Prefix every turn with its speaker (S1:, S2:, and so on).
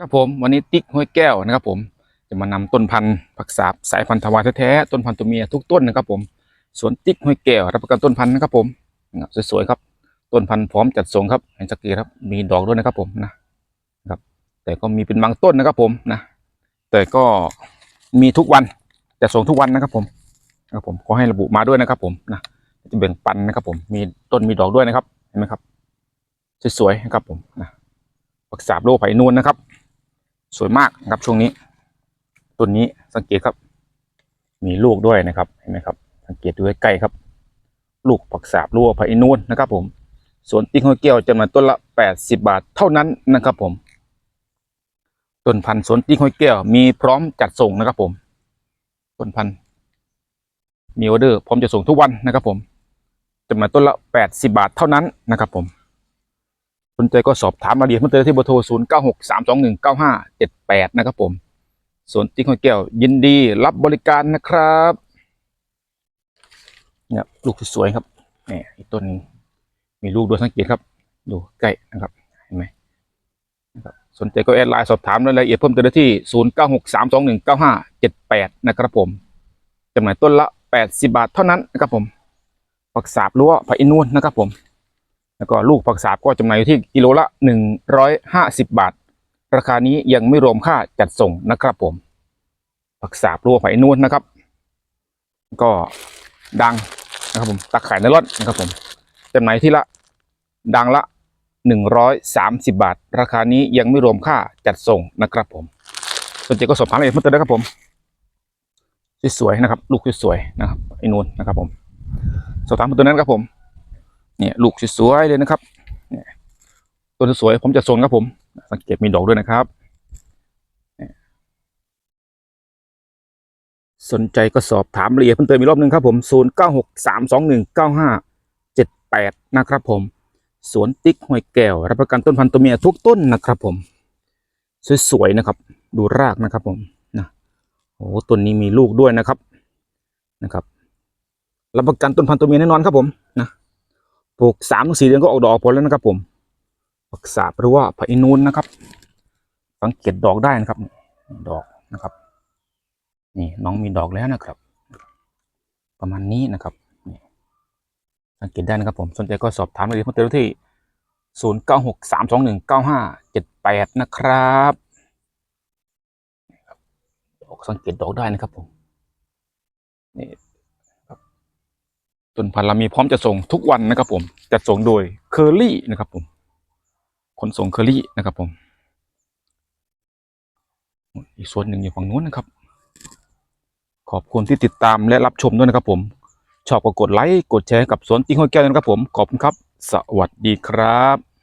S1: ครับผมวันนี้ติ๊กห้วยแก้วนะครับ ผมจะมานำต้นพันธุ์ผักสาบสายพันธุ์ทวารแท้ๆต้นพันธุ์ตัวเมียทุกต้นนะครับ ผมสวนติ๊กห้วยแก้วรับประกันต้นพันธุ์นะครับ ผมสวยๆครับ ต้นพันธุ์พร้อมจัดส่งครับเห็นสักทีครับ มีดอกด้วยนะครับ ผมนะครับ แต่ก็มีเป็นบางต้นนะครับ ผมนะ แต่ก็มีทุกวันจะส่งทุกวันนะครับ ผมนะครับผมขอให้ระบุมาด้วยนะครับ ผมนะจะแบ่งปันนะครับ ผมมีต้นมีดอกด้วยนะครับเห็นไหมครับสวยๆนะครับผมนะผักสาบโลกไผ่นูนนะครับ สวยมากนะครับช่วงนี้ต้นนี้สังเกตครับ มีลูกด้วยนะครับเห็นไหมครับ สังเกตดูใกล้ครับ ลูกผักสาบรั่วไผ่นูนนะครับ ผมสวนติ๊กห้อยแก้วจำนวนต้นละแปดสิบาทเท่านั้นนะครับผมต้นพันธุ์สวนติ๊กห้อยแก้วมีพร้อมจัดส่งนะครับ ผมต้นพันธุ์มีออเดอร์พร้อมจะส่งทุกวันนะครับ ผมจำนวนต้นละแปดสิบาทเท่านั้นนะครับ ผม นใจก็สอบถามรายละเอียดเพิ่มเติมที่เบอร์โทร 0 9 6 3 2 1 9 5 7 8 นะครับผมสวนติ๊กห้อยแก้วยินดีรับบริการนะครับเนี่ยลูกสวยๆครับนี่อีกต้นหนึงมีลูกด้วยสังเกตครับ ดูใกล้นะครับเห็นไหมนะครับสนใจก็แอดไลน์สอบถามรายละเอียดเพิ่มเติมได้ที่ 0 9 6 3 2 1 9 5 7 8 นะครับผมจำหน่ายต้นละ 80 บาทเท่านั้นนะครับผมผักสาบรั้วผักอินูนนะครับผม แล้วก็ลูกผักสาบก็จำหน่ายอยู่ที่กิโลละ 150 บาท ราคานี้ยังไม่รวมค่าจัดส่งนะครับผม ผักสาบรั่วไผ่นวลนะครับ ก็ดังนะครับผมตักไข่ในรถนะครับผมจำหน่ายที่ละดังละ 130 บาท ราคานี้ยังไม่รวมค่าจัดส่งนะครับผมสนใจก็สอบถามรายละเอียดเพิ่มเติมได้ครับผมสวยๆนะครับ ลูกสวยๆนะครับไอ้นูนนะครับผมสอบถามเพิ่มเติมนั้นครับผม เนี่ยลูกสวยๆเลยนะครับเนี่ยต้นสวยผมจะส่งครับผม สังเกตมีดอกด้วยนะครับสนใจก็สอบถามรายละเอียดเพิ่มเติมอีกรอบหนึ่งครับผม 0 9 6 3 2 1 9 5 7 8 นะครับผม สวนติ๊กห้วยแก้ว รับประกันต้นพันธุ์ตัวเมียทุกต้นนะครับผม สวยๆนะครับ ดูรากนะครับผมนะโอ้ต้นนี้มีลูกด้วยนะครับนะครับ รับประกันต้นพันธุ์ตัวเมียแน่นอนครับผมนะ ปลูกสามถึงสี่เดือนก็ออกดอกผลแล้วนะครับ ผมผักสาบหรือว่าผักอินูนนะครับ สังเกตดอกได้นะครับ ดอกนะครับ นี่น้องมีดอกแล้วนะครับ ประมาณนี้นะครับสังเกตได้นะครับผมสนใจก็สอบถามรายละเอียดเพิ่มเติมที่ศูนย์เก้าหกสามสองหนึ่งเก้าห้าเจ็ดแปดนะครับนี่ครับดอกสังเกตดอกได้นะครับผมนี่ ต้นพันธุ์เรามีพร้อมจะส่งทุกวันนะครับผมจะส่งโดยเคอรี่นะครับผมขนส่งเคอรี่นะครับผมอีกส่วนหนึ่งอยู่ฝั่งนู้นนะครับ ขอบคุณที่ติดตามและรับชมด้วยนะครับผมชอบก็กดไลค์กดแชร์กับสวนติ้งห้อยแก้วด้วยนะครับผมขอบคุณครับ สวัสดีครับ